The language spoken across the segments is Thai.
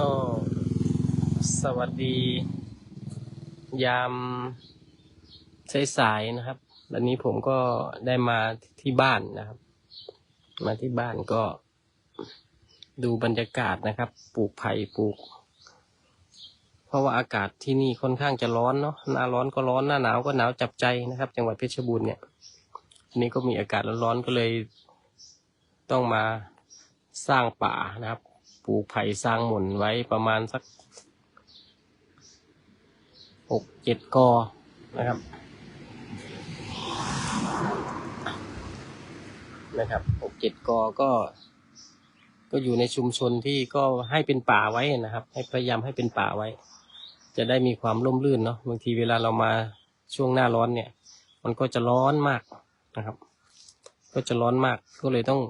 ก็สวัสดี ยามสายๆนะครับ วันนี้ผมก็ได้มาที่บ้านนะครับ มาที่บ้านก็ดูบรรยากาศนะครับ ปลูกไผ่ปลูก เพราะว่าอากาศที่นี่ค่อนข้างจะร้อนเนาะหน้าร้อนก็ร้อนหน้าหนาวก็หนาวจับใจนะครับ จังหวัดเพชรบูรณ์เนี่ยอันนี้ก็มีอากาศร้อนๆก็เลยต้องมาสร้างป่านะครับ ลูกไผ่สร้างหมุนไว้ประมาณสักหกเจ็ดกอนะครับ นะครับหกเจ็ดกอก็ ก็อยู่ในชุมชนที่ก็ให้เป็นป่าไว้นะครับ ให้พยายามให้เป็นป่าไว้ จะได้มีความร่มรื่นเนาะบางทีเวลาเรามาช่วงหน้าร้อนเนี่ย มันก็จะร้อนมากนะครับ ก็จะร้อนมากก็เลยต้อง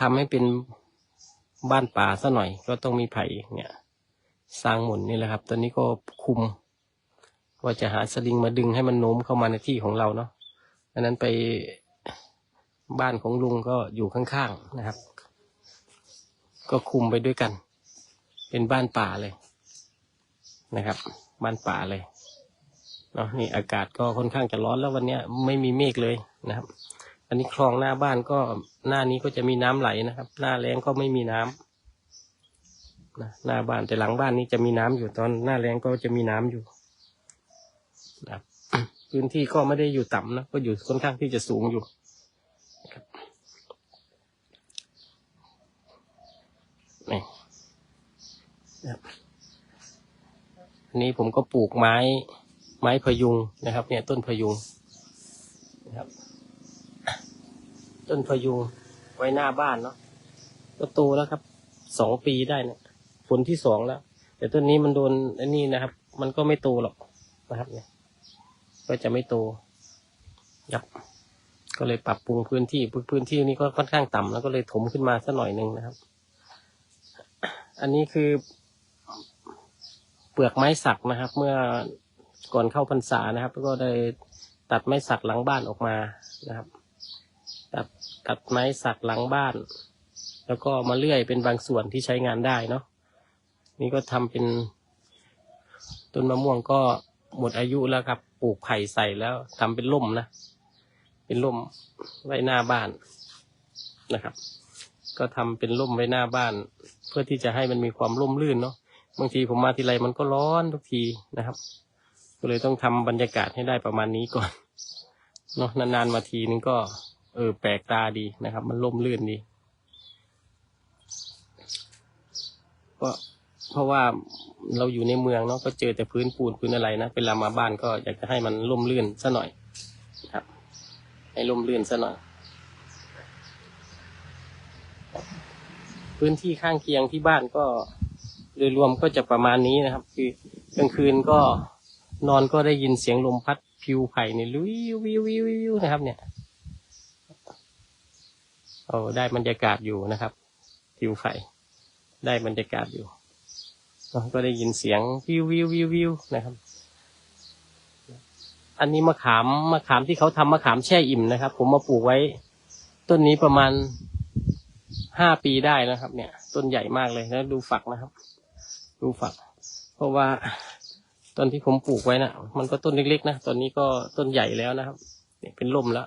ทำให้เป็น บ้านป่าซะหน่อย ก็ต้องมีไผ่เนี่ยสร้างหมุนนี่แหละครับ ตอนนี้ก็คุม ว่าจะหาสลิงมาดึงให้มันโน้มเข้ามาในที่ของเราเนาะอันนั้นไปบ้านของลุงก็อยู่ข้างๆนะครับ ก็คุมไปด้วยกัน เป็นบ้านป่าเลยนะครับ บ้านป่าเลยเนาะนี่อากาศก็ค่อนข้างจะร้อนแล้ววันนี้ไม่มีเมฆเลยนะครับ อันนี้คลองหน้าบ้านก็หน้านี้ก็จะมีน้ำไหลนะครับ หน้าแรงก็ไม่มีน้ำนะหน้าบ้านแต่หลังบ้านนี้จะมีน้ำอยู่ตอนหน้าแรงก็จะมีน้ำอยู่นะครับพื้นที่ก็ไม่ได้อยู่ต่ำนะก็อยู่ค่อนข้างที่จะสูงอยู่ครับนี่นะครับนี้ผมก็ปลูกไม้ไม้พยุงนะครับ เนี่ยต้นพยุงนะครับ ต้นพยุงไว้หน้าบ้านเนาะก็โตแล้วครับสองปีได้เนี่ยผลที่สองแล้ว แต่ต้นนี้มันโดนอันนี้นะครับ มันก็ไม่โตหรอกนะครับเนี่ย ก็จะไม่โตยับก็เลยปรับปรุงพื้นที่พื้นที่นี้ก็ค่อนข้างต่ำแล้วก็เลยถมขึ้นมาสักหน่อยหนึ่งนะครับ อันนี้คือเปลือกไม้สักนะครับ เมื่อก่อนเข้าพรรษานะครับ ก็ได้ตัดไม้สักหลังบ้านออกมานะครับ ตัดไม้สักหลังบ้าน แล้วก็มาเลื่อยเป็นบางส่วนที่ใช้งานได้เนาะนี่ก็ทำเป็นต้นมะม่วงก็หมดอายุแล้วครับ ปลูกไผ่ใส่แล้วทำเป็นร่มนะ เป็นร่มไว้หน้าบ้านนะครับ ก็ทำเป็นร่มไว้หน้าบ้าน เพื่อที่จะให้มันมีความร่มรื่นเนาะบางทีผมมาทีไรมันก็ร้อนทุกทีนะครับ ก็เลยต้องทำบรรยากาศให้ได้ประมาณนี้ก่อนเนาะนานๆมาทีนึงก็ เออ แปลกตาดีนะครับ มันร่มรื่นดีก็เพราะว่าเราอยู่ในเมืองเนาะก็เจอแต่พื้นปูนพื้นอะไรนะเวลามาบ้านก็อยากจะให้มันร่มรื่นซะหน่อยครับ ให้ร่มรื่นซะหน่อย พื้นที่ข้างเคียงที่บ้านก็โดยรวมก็จะประมาณนี้นะครับ คือกลางคืนก็นอนก็ได้ยินเสียงลมพัดผิวไผ่เนี่ยวิววิววิววิวนะครับเนี่ย โอ้ได้บรรยากาศอยู่นะครับผิวไฟได้บรรยากาศอยู่ก็ได้ยินเสียงวิววิววิววิวนะครับ อันนี้มะขามมะขามที่เขาทำมะขามแช่อิ่มนะครับ ผมมาปลูกไว้ ต้นนี้ประมาณห้าปีได้นะครับ เนี่ย ต้นใหญ่มากเลยแล้วดูฝักนะครับ ดูฝัก เพราะว่าตอนที่ผมปลูกไว้นะมันก็ต้นเล็กๆนะตอนนี้ก็ต้นใหญ่แล้วนะครับเนี่ยเป็นร่มแล้ว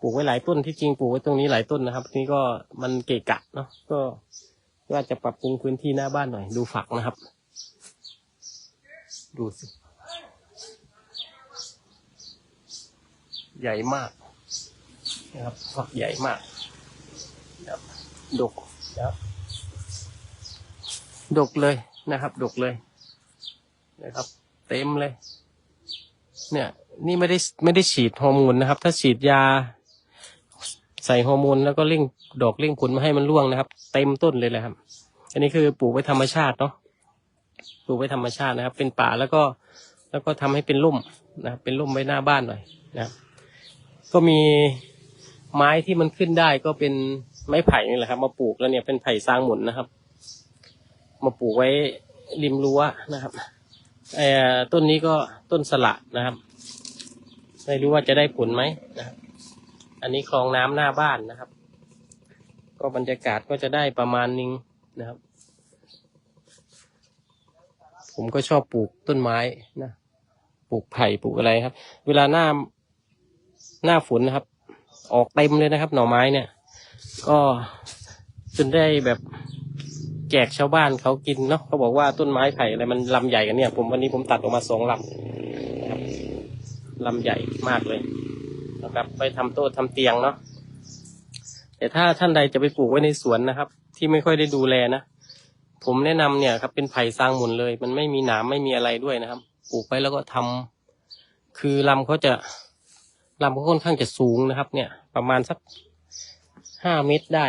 ปลูกไว้หลายต้นที่จริงปลูกไว้ตรงนี้หลายต้นนะครับนี่ก็มันเกะกะเนาะก็ว่าจะปรับปรุงพื้นที่หน้าบ้านหน่อย ดูฝักนะครับ ดูสิ ใหญ่มากนะครับฝักใหญ่มากครับดกนะครับดกเลยนะครับ ดกเลยนะครับ เต็มเลย เนี่ย นี่ไม่ได้ไม่ได้ฉีดฮอร์โมนนะครับ ถ้าฉีดยา ใส่ฮอร์โมนแล้วก็เร่งดอกเร่งผลมาให้มันร่วงนะครับ เต็มต้นเลยแหละครับ อันนี้คือปลูกไว้ธรรมชาติเนาะปลูกไว้ธรรมชาตินะครับ เป็นป่าแล้วก็แล้วก็ทำให้เป็นร่มนะเป็นร่มไว้หน้าบ้านหน่อยนะครับก็มีไม้ที่มันขึ้นได้ก็เป็นไม้ไผ่นี่แหละครับ มาปลูกแล้วเนี่ยเป็นไผ่สร้างหมุนนะครับ มาปลูกไว้ริมรั้วนะครับเอ่อต้นนี้ก็ต้นสละนะครับ ไม่รู้ว่าจะได้ผลไหมนะครับ อันนี้คลองน้ำหน้าบ้านนะครับ ก็บรรยากาศก็จะได้ประมาณนึงนะครับ ผมก็ชอบปลูกต้นไม้นะปลูกไผ่ปลูกอะไรครับ เวลาหน้าหน้าฝนนะครับ ออกเต็มเลยนะครับ หน่อไม้เนี่ย ก็จนได้แบบแจกชาวบ้านเขากินเนาะเขาบอกว่าต้นไม้ไผ่อะไรมันลำใหญ่กันเนี่ย ผมวันนี้ผมตัดออกมาสองลำลำใหญ่มากเลย นะครับ ไปทำโต๊ะทำเตียงเนาะแต่ถ้าท่านใดจะไปปลูกไว้ในสวนนะครับ ที่ไม่ค่อยได้ดูแลนะผมแนะนำเนี่ยครับเป็นไผ่ซางหมุนเลย มันไม่มีหนามไม่มีอะไรด้วยนะครับ ปลูกไปแล้วก็ทำคือลำเขาจะลำเขาค่อนข้างจะสูงนะครับ เนี่ย ประมาณสักห้าเมตรได้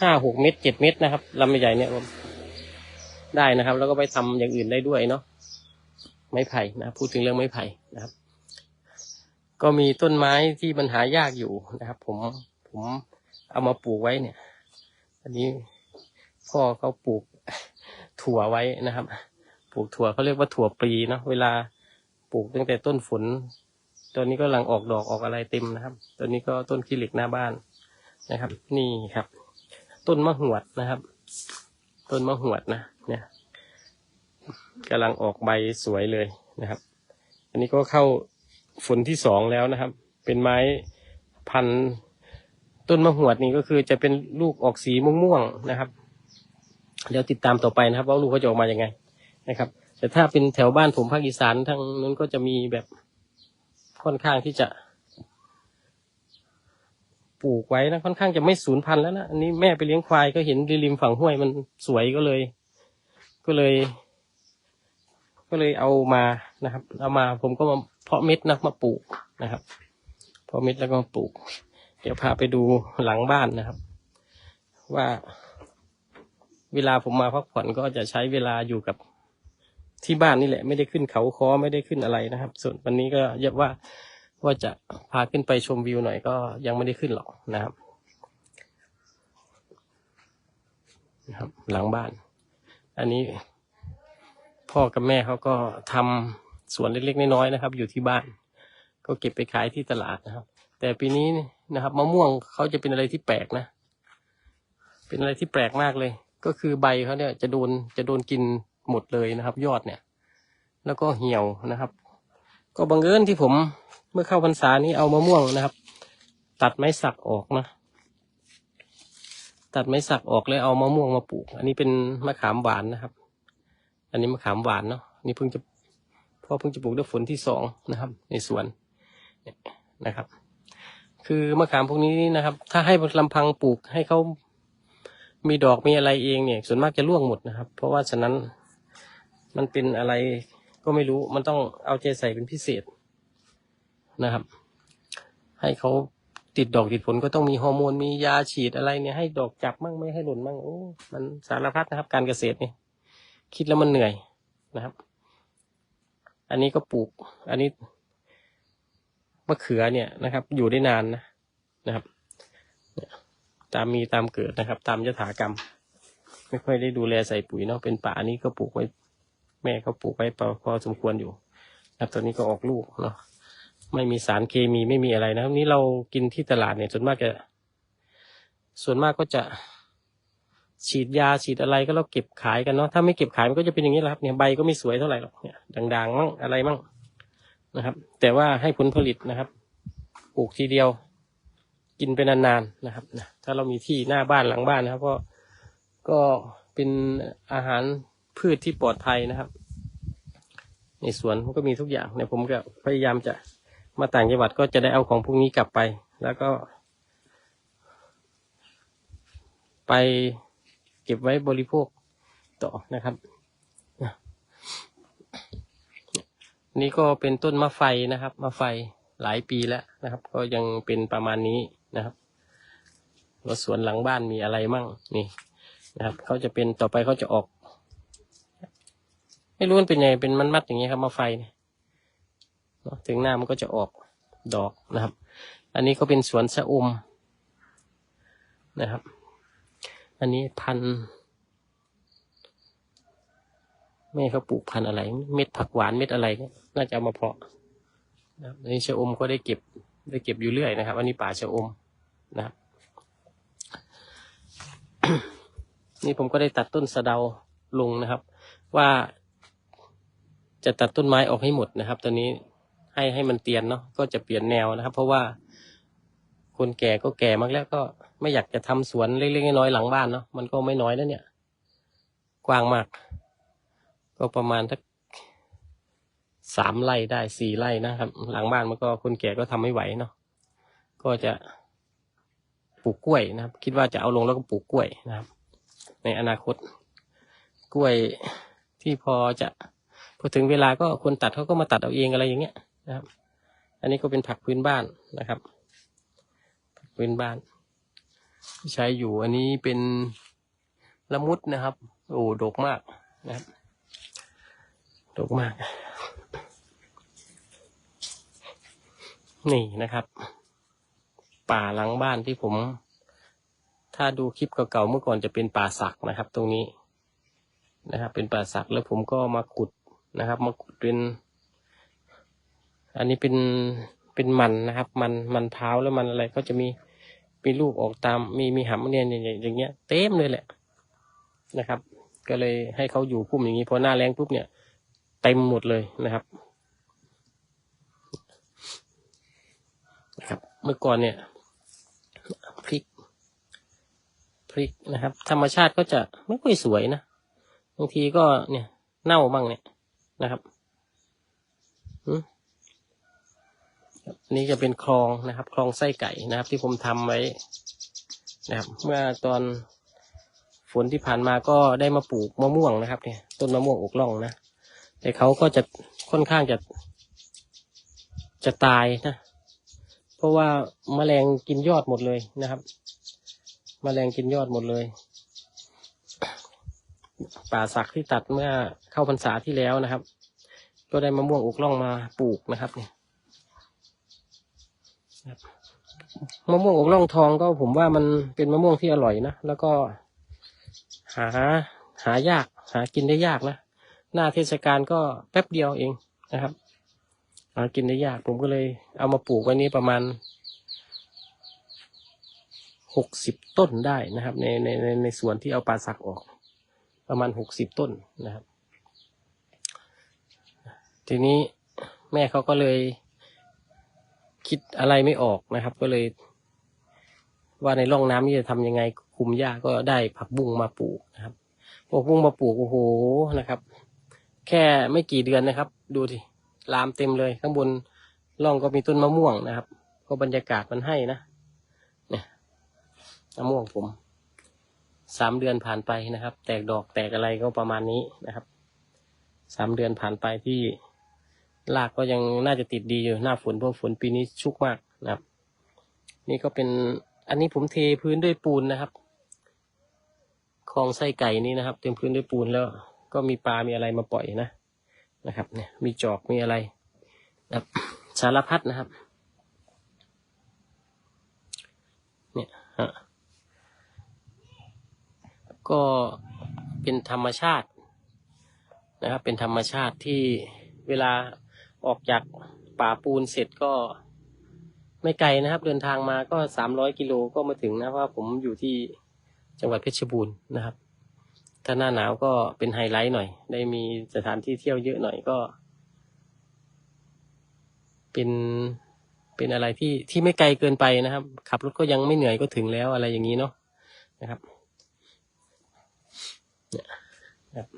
ห้าหกเมตรเจ็ดเมตรนะครับลำใหญ่ๆเนี่ยได้นะครับ แล้วก็ไปทำอย่างอื่นได้ด้วยเนาะไม้ไผ่นะพูดถึงเรื่องไม้ไผ่นะครับ ก็มีต้นไม้ที่มันหายากอยู่นะครับ ผมผมเอามาปลูกไว้เนี่ย อันนี้พ่อเขาปลูกถั่วไว้นะครับ ปลูกถั่วเขาเรียกว่าถั่วปลีเนาะเวลาปลูกตั้งแต่ต้นฝนตอนนี้ก็กำลังออกดอกออกอะไรเต็มนะครับตอนนี้ก็ต้นขี้เหล็กหน้าบ้านนะครับ นี่ครับ ต้นมะหวดนะครับ ต้นมะหวดนะเนี่ยกำลังออกใบสวยเลยนะครับ อันนี้ก็เข้า ฝนที่สองแล้วนะครับ เป็นไม้พันต้นมะหวดนี่ก็คือจะเป็นลูกออกสีม่วงๆนะครับ เดี๋ยวติดตามต่อไปนะครับ ว่าลูกเขาจะออกมายังไงนะครับ แต่ถ้าเป็นแถวบ้านผมภาคอีสานทางนั้นก็จะมีแบบค่อนข้างที่จะ ปลูกไว้นะค่อนข้างจะไม่สูญพันธุ์แล้วนะอันนี้แม่ไปเลี้ยงควายก็เห็นริมฝั่งห้วยมันสวยก็เลย ก็เลย ก็เลยเอามานะครับเอามาผมก็มาเพาะเม็ดนะมาปลูกนะครับ เพาะเม็ดแล้วก็มาปลูก เดี๋ยวพาไปดูหลังบ้านนะครับ ว่า เวลาผมมาพักผ่อนก็จะใช้เวลาอยู่กับที่บ้านนี่แหละ ไม่ได้ขึ้นเขาคอไม่ได้ขึ้นอะไรนะครับ ส่วนวันนี้ก็ยอะว่าว่าจะพาขึ้นไปชมวิวหน่อยก็ยังไม่ได้ขึ้นหรอกนะครับนะครับ หลังบ้าน อันนี้ พ่อกับแม่เขาก็ทำสวนเล็กๆน้อยๆนะครับ อยู่ที่บ้าน ก็เก็บไปขายที่ตลาดนะครับ แต่ปีนี้นะครับมะม่วงเขาจะเป็นอะไรที่แปลกนะ เป็นอะไรที่แปลกมากเลย ก็คือใบเขาเนี่ยจะโดนจะโดนกินหมดเลยนะครับ ยอดเนี่ย แล้วก็เหี่ยวนะครับ ก็บังเอิญที่ผมเมื่อเข้าพรรษานี้เอามะม่วงนะครับ ตัดไม้สักออกนะตัดไม้สักออกแล้วเอามะม่วงมาปลูก อันนี้เป็นมะขามหวานนะครับ อันนี้มะขามหวานเนาะนี่เพิ่งจะพ่อเพิ่งจะปลูกด้วยฝนที่สองนะครับ ในสวนเนี่ยนะครับ คือมะขามพวกนี้นะครับ ถ้าให้ลำพังปลูกให้เขามีดอกมีอะไรเองเนี่ย ส่วนมากจะร่วงหมดนะครับ เพราะว่าฉะนั้นมันเป็นอะไรก็ไม่รู้มันต้องเอาใจใส่เป็นพิเศษนะครับ ให้เขาติดดอกติดผลก็ต้องมีฮอร์โมนมียาฉีดอะไรเนี่ยให้ดอกจับมั่งไม่ให้หล่นมั่งโอ้มันสารพัดนะครับ การเกษตรเนี่ย คิดแล้วมันเหนื่อยนะครับ อันนี้ก็ปลูก อันนี้มะเขือเนี่ยนะครับ อยู่ได้นานนะนะครับ ตามมีตามเกิดนะครับ ตามยถากรรม ไม่ค่อยได้ดูแลใส่ปุ๋ยเนาะเป็นป่านี้ก็ปลูกไว้ แม่เขาปลูกไว้พอสมควรอยู่นะครับตอนนี้ก็ออกลูกเนาะไม่มีสารเคมีไม่มีอะไรนะครับนี้เรากินที่ตลาดเนี่ยส่วนมากจะส่วนมากก็จะ ฉีดยาฉีดอะไรก็เราเก็บขายกันเนาะถ้าไม่เก็บขายมันก็จะเป็นอย่างนี้แหละครับเนี่ยใบก็ไม่สวยเท่าไหร่หรอกเนี่ยด่างๆมั่งอะไรมั่งนะครับ แต่ว่าให้ผลผลิตนะครับปลูกทีเดียว กินไปนานๆนะครับนะถ้าเรามีที่หน้าบ้านหลังบ้านนะครับ ก็ก็เป็นอาหารพืชที่ปลอดภัยนะครับ ในสวนมันก็มีทุกอย่างเนี่ยผมก็พยายามจะมาต่างจังหวัดก็จะได้เอาของพวกนี้กลับไป แล้วก็ ไป ก็บไว้บริโภคต่อนะครับ นี่ก็เป็นต้นมะไฟนะครับมะไฟหลายปีแล้วนะครับ ก็ยังเป็นประมาณนี้นะครับว่าสวนหลังบ้านมีอะไรมั่งนี่นะครับเขาจะเป็นต่อไปเขาจะออก ไม่รู้มันเป็นไงเป็นมันมัดอย่างเงี้ยครับมะไฟเนี่ยเนอะถึงหน้ามันก็จะออกดอกนะครับ อันนี้ก็เป็นสวนชะอมนะครับ อันนี้พันธุ์แม่เขาปลูกพันธุ์อะไร เม็ดผักหวานเม็ดอะไรเนี่ยน่าจะเอามาเพาะนะครับอันนี้ชะอมก็ได้เก็บได้เก็บอยู่เรื่อยนะครับ อันนี้ป่าชะอมนะครับนี่ผมก็ได้ตัดต้นสะเดาลงนะครับ ว่าจะตัดต้นไม้ออกให้หมดนะครับ ตอนนี้ให้ให้มันเตียนเนาะก็จะเปลี่ยนแนวนะครับ เพราะว่า คนแก่ก็แก่มากแล้วก็ไม่อยากจะทำสวนเล็กๆน้อยๆหลังบ้านเนาะมันก็ไม่น้อยแล้วเนี่ย กว้างมาก ก็ประมาณทักสามไร่ได้สี่ไร่นะครับ หลังบ้านมันก็คนแก่ก็ทำไม่ไหวเนาะก็จะปลูกกล้วยนะครับ คิดว่าจะเอาลงแล้วก็ปลูกกล้วยนะครับ ในอนาคต กล้วยที่พอจะพอถึงเวลาก็คนตัดเขาก็มาตัดเอาเองอะไรอย่างเงี้ยนะครับ อันนี้ก็เป็นผักพื้นบ้านนะครับ พื้นบ้าน ใช้อยู่อันนี้เป็นละมุดนะครับ โอ้ดกมากนะครับดกมาก นี่นะครับ ป่าหลังบ้านที่ผม ถ้าดูคลิปเก่าๆเมื่อก่อนจะเป็นป่าสักนะครับ ตรงนี้นะครับ เป็นป่าสักแล้วผมก็มาขุดนะครับ มาขุดเป็น อันนี้เป็น เป็นมันนะครับ มันมันเท้าแล้วมันอะไรก็จะมีมีลูกออกตาม มีมีหำเนี่ยอย่างอย่างเงี้ยเต็มเลยแหละนะครับ ก็เลยให้เขาอยู่พุ่มอย่างนี้พอหน้าแรงปุ๊บเนี่ยเต็มหมดเลยนะครับนะครับ เมื่อก่อนเนี่ยพริกพริกนะครับ ธรรมชาติก็จะไม่ค่อยสวยนะบางทีก็เนี่ย เน่าบ้างเนี่ยนะครับอืม นนี้จะเป็นคลองนะครับ คลองไส้ไก่นะครับ ที่ผมทำไว้นะครับ เมื่อตอนฝนที่ผ่านมาก็ได้มาปลูกมะม่วงนะครับ เนี่ย ต้นมะม่วงอกล่องนะแต่เขาก็จะค่อนข้างจะจะตายนะ เพราะว่าแมลงกินยอดหมดเลยนะครับแมลงกินยอดหมดเลย ป่าสักที่ตัดเมื่อเข้าพรรษาที่แล้วนะครับ ก็ได้มะม่วงอกล่องมาปลูกนะครับเนี่ย มะม่วงอกล่องทองก็ผมว่ามันเป็นมะม่วงที่อร่อยนะแล้วก็หาหายาก หากินได้ยากนะหน้าเทศกาลก็แป๊บเดียวเองนะครับหากินได้ยาก ผมก็เลยเอามาปลูกไว้นี้ประมาณหกสิบต้นได้นะครับ ในในในในส่วนที่เอาปลาสักออก ประมาณหกสิบต้นนะครับ ทีนี้แม่เขาก็เลย คิดอะไรไม่ออกนะครับ ก็เลย ว่าในร่องน้ำนี่จะทำยังไงคุมหญ้าก็ได้ผักบุ้งมาปลูกนะครับผักบุ้งมาปลูกโอ้โหนะครับ แค่ไม่กี่เดือนนะครับ ดูดิลามเต็มเลย ข้างบนร่องก็มีต้นมะม่วงนะครับ ก็บรรยากาศมันให้นะเนี่ยมะม่วงผมสามเดือนผ่านไปนะครับ แตกดอกแตกอะไรก็ประมาณนี้นะครับสามเดือนผ่านไปที่ รากก็ยังน่าจะติดดีอยู่หน้าฝนเพราะฝนปีนี้ชุกมากนะครับ นี่ก็เป็นอันนี้ผมเทพื้นด้วยปูนนะครับคลองไส้ไก่นี่นะครับ เต็มพื้นด้วยปูนแล้วก็มีปลา มีอะไรมาปล่อยนะนะครับ เนี่ยมีจอกมีอะไรนะครับสารพัดนะครับ เนี่ยฮะก็เป็นธรรมชาตินะครับ เป็นธรรมชาติที่เวลา ออกจากป่าปูนเสร็จก็ไม่ไกลนะครับ เดินทางมาก็สามร้อยกิโลก็มาถึงนะเพราะว่าผมอยู่ที่จังหวัดเพชรบูรณ์นะครับ ถ้าหน้าหนาวก็เป็นไฮไลท์หน่อย ได้มีสถานที่เที่ยวเยอะหน่อยก็ เป็นเป็นอะไรที่ที่ไม่ไกลเกินไปนะครับ ขับรถก็ยังไม่เหนื่อยก็ถึงแล้วอะไรอย่างนี้เนาะนะครับเนี่ยนะครับ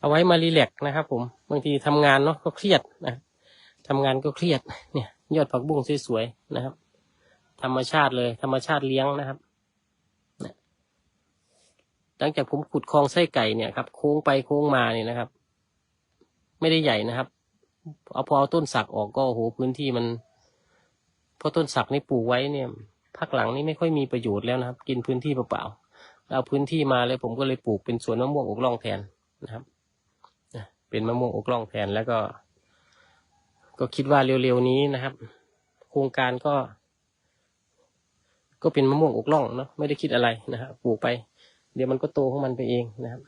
เอาไว้มารีแลกนะครับ ผมบางทีทำงานเนาะก็เครียดนะทำงานก็เครียดเนี่ย ยอดผักบุ้งสวยๆนะครับ ธรรมชาติเลยธรรมชาติเลี้ยงนะครับหลังจากผมขุดคลองไส้ไก่เนี่ยครับโค้งไปโค้งมาเนี่ยนะครับ ไม่ได้ใหญ่นะครับ เอาพอเอาต้นสักออกก็โอ้โหพื้นที่มันเพราะต้นสักนี่ปลูกไว้เนี่ยพักหลังนี่ไม่ค่อยมีประโยชน์แล้วนะครับ กินพื้นที่เปล่าๆเอาพื้นที่มาเลยผมก็เลยปลูกเป็นสวนมะม่วงอกล่องแทนนะครับ เป็นมะม่วงอกล่องแทนแล้วก็ ก็คิดว่าเร็วๆนี้นะครับ โครงการก็ ก็เป็นมะม่วงอกล่องเนาะไม่ได้คิดอะไรนะครับปลูกไป เดี๋ยวมันก็โตของมันไปเองนะครับ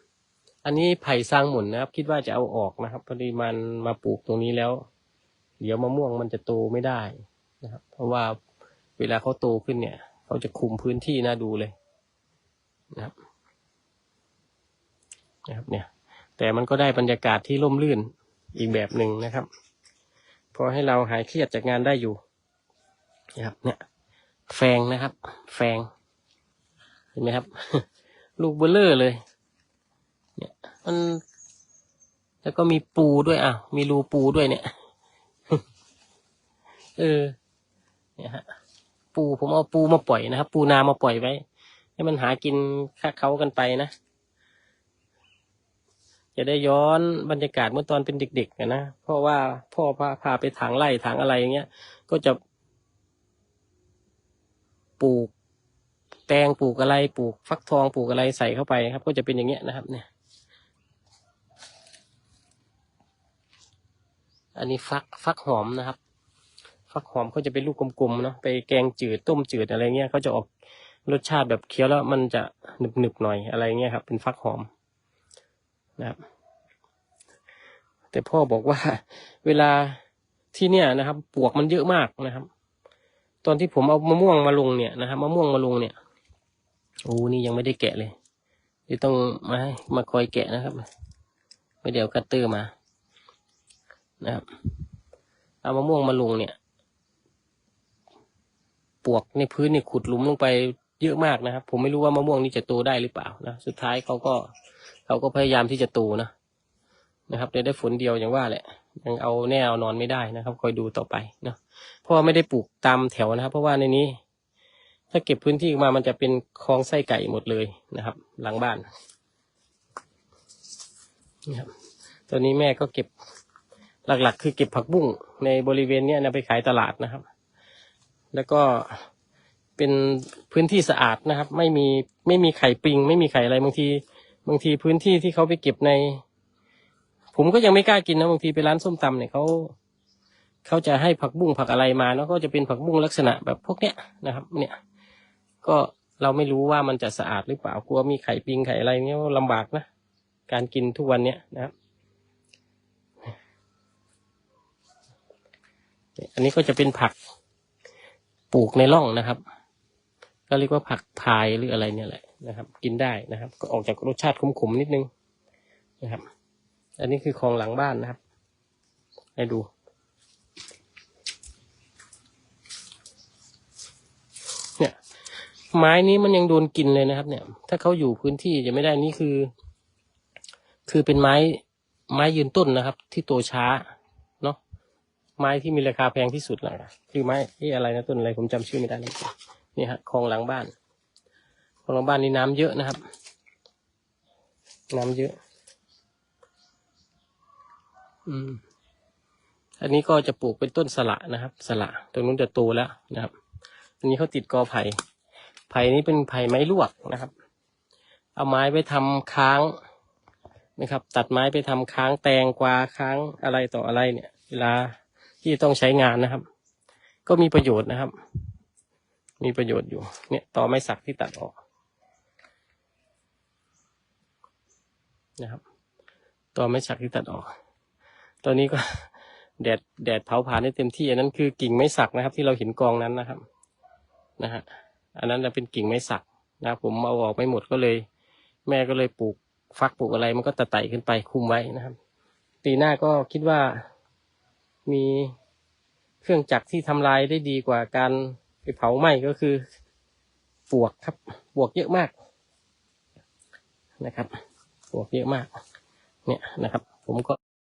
อันนี้ไผ่สร้างหมุนนะครับ คิดว่าจะเอาออกนะครับพอดีมันมาปลูกตรงนี้แล้ว เดี๋ยวมะม่วงมันจะโตไม่ได้นะครับ เพราะว่าเวลาเขาโตขึ้นเนี่ยเขาจะคุมพื้นที่น่าดูเลยนะครับนะครับเนี่ย แต่มันก็ได้บรรยากาศที่ร่มรื่นอีกแบบหนึ่งนะครับ พอให้เราหายเครียดจากงานได้อยู่นะครับ เนี่ยแฟงนะครับ แฟง เห็นไหมครับ ลูกเบลเลอร์เลย เนี่ย มัน แล้วก็มีปูด้วยอะ มีรูปูด้วยเนี่ย เออ เนี่ยฮะ ปูผมเอาปูมาปล่อยนะครับ ปูนามาปล่อยไว้ ให้มันหากินค่าเขากันไปนะ จะได้ย้อนบรรยากาศเมื่อตอนเป็นเด็กๆนะเพราะว่าพ่อพาพาไปถางไร่ถางอะไรอย่างเงี้ย ก็จะปลูกแตงปลูกอะไรปลูกฟักทองปลูกอะไรใส่เข้าไปครับ ก็จะเป็นอย่างเงี้ยนะครับ เนี่ย อันนี้ฟักฟักหอมนะครับ ฟักหอมเขาจะเป็นลูกกลมๆเนาะไปแกงจืดต้มจืดอะไรเงี้ยเขาจะออกรสชาติแบบเคี้ยวแล้วมันจะหนึบๆหน่อยอะไรเงี้ยครับ เป็นฟักหอม นะครับ แต่พ่อบอกว่าเวลาที่เนี่ยนะครับ ปวกมันเยอะมากนะครับ ตอนที่ผมเอามะม่วงมาลงเนี่ยนะครับมะม่วงมาลงเนี่ยโอ้นี่ยังไม่ได้แกะเลยเดี๋ยวต้องมาให้มาคอยแกะนะครับไม่เดี๋ยวคัตเตอร์มานะครับ เอามะม่วงมาลงเนี่ย ปวกในพื้นเนี่ยขุดหลุมลงไปเยอะมากนะครับ ผมไม่รู้ว่ามะม่วงนี่จะโตได้หรือเปล่านะ สุดท้ายเขาก็ เขาก็พยายามที่จะโตนะนะครับได้ได้ฝนเดียวอย่างว่าแหละ ยังเอาแน่เอานอนไม่ได้นะครับ คอยดูต่อไปเนาะเพราะว่าไม่ได้ปลูกตามแถวนะครับ เพราะว่าในนี้ ถ้าเก็บพื้นที่มามันจะเป็นคลองไส้ไก่หมดเลยนะครับ หลังบ้านนะครับตอนนี้แม่ก็เก็บหลักๆ คือเก็บผักบุ้งในบริเวณเนี้ยนะไปขายตลาดนะครับ แล้วก็เป็นพื้นที่สะอาดนะครับ ไม่มีไม่มีไข่ปิง ไม่มีไข่อะไรบางที บางทีพื้นที่ที่เขาไปเก็บใน ผมก็ยังไม่กล้ากินนะบางทีไปร้านส้มตำเนี่ยเขาเขาจะให้ผักบุ้งผักอะไรมาเนาะก็จะเป็นผักบุ้งลักษณะแบบพวกเนี้ยนะครับ เนี่ย ก็เราไม่รู้ว่ามันจะสะอาดหรือเปล่ากลัวมีไข่ปิงไข่อะไรเนี้ยลำบากนะการกินทุกวันเนี้ยนะครับอันนี้ก็จะเป็นผักปลูกในร่องนะครับ ก็เรียกว่าผักพายหรืออะไรเนี่ยแหละ นะครับ กินได้นะครับ ก็ออกจากรสชาติขมๆนิดนึงนะครับ อันนี้คือคลองหลังบ้านนะครับ ให้ดู เนี่ย ไม้นี้มันยังโดนกินเลยนะครับ เนี่ย ถ้าเขาอยู่พื้นที่จะไม่ได้นี่คือ คือเป็นไม้ไม้ยืนต้นนะครับ ที่โตช้าเนาะไม้ที่มีราคาแพงที่สุดเลยนะคือไม้ที่อะไรนะต้นอะไรผมจำชื่อไม่ได้เลยนี่ฮะคลองหลังบ้าน คลองหลังบ้านนี่น้ำเยอะนะครับ น้ำเยอะ อืม อันนี้ก็จะปลูกเป็นต้นสละนะครับ สละตรงนู้นจะโตแล้วนะครับ อันนี้เขาติดกอไผ่ ไผ่นี้เป็นไผ่ไม้ลวกนะครับ เอาไม้ไปทำค้างนะครับ ตัดไม้ไปทำค้างแตงกวาค้างอะไรต่ออะไรเนี่ย เวลาที่ต้องใช้งานนะครับ ก็มีประโยชน์นะครับ มีประโยชน์อยู่ เนี่ยต่อไม้สักที่ตัดออก นะครับต่อไม้สักที่ตัดออกตอนนี้ก็แดดแดดเผาผลาญได้เต็มที่ อันนั้นคือกิ่งไม้สักนะครับ ที่เราเห็นกองนั้นนะครับนะฮะอันนั้นจะเป็นกิ่งไม้สักนะครับผมเอาออกไม่หมดก็เลย แม่ก็เลยปลูกฟักปลูกอะไรมันก็ตะไต่ขึ้นไปคุมไว้นะครับ ปีหน้าก็คิดว่ามีเครื่องจักรที่ทำลายได้ดีกว่าการไปเผาไหม้ก็คือปลวกครับปลวกเยอะมากนะครับ ปวกเยอะมาก เนี่ยนะครับ ผมก็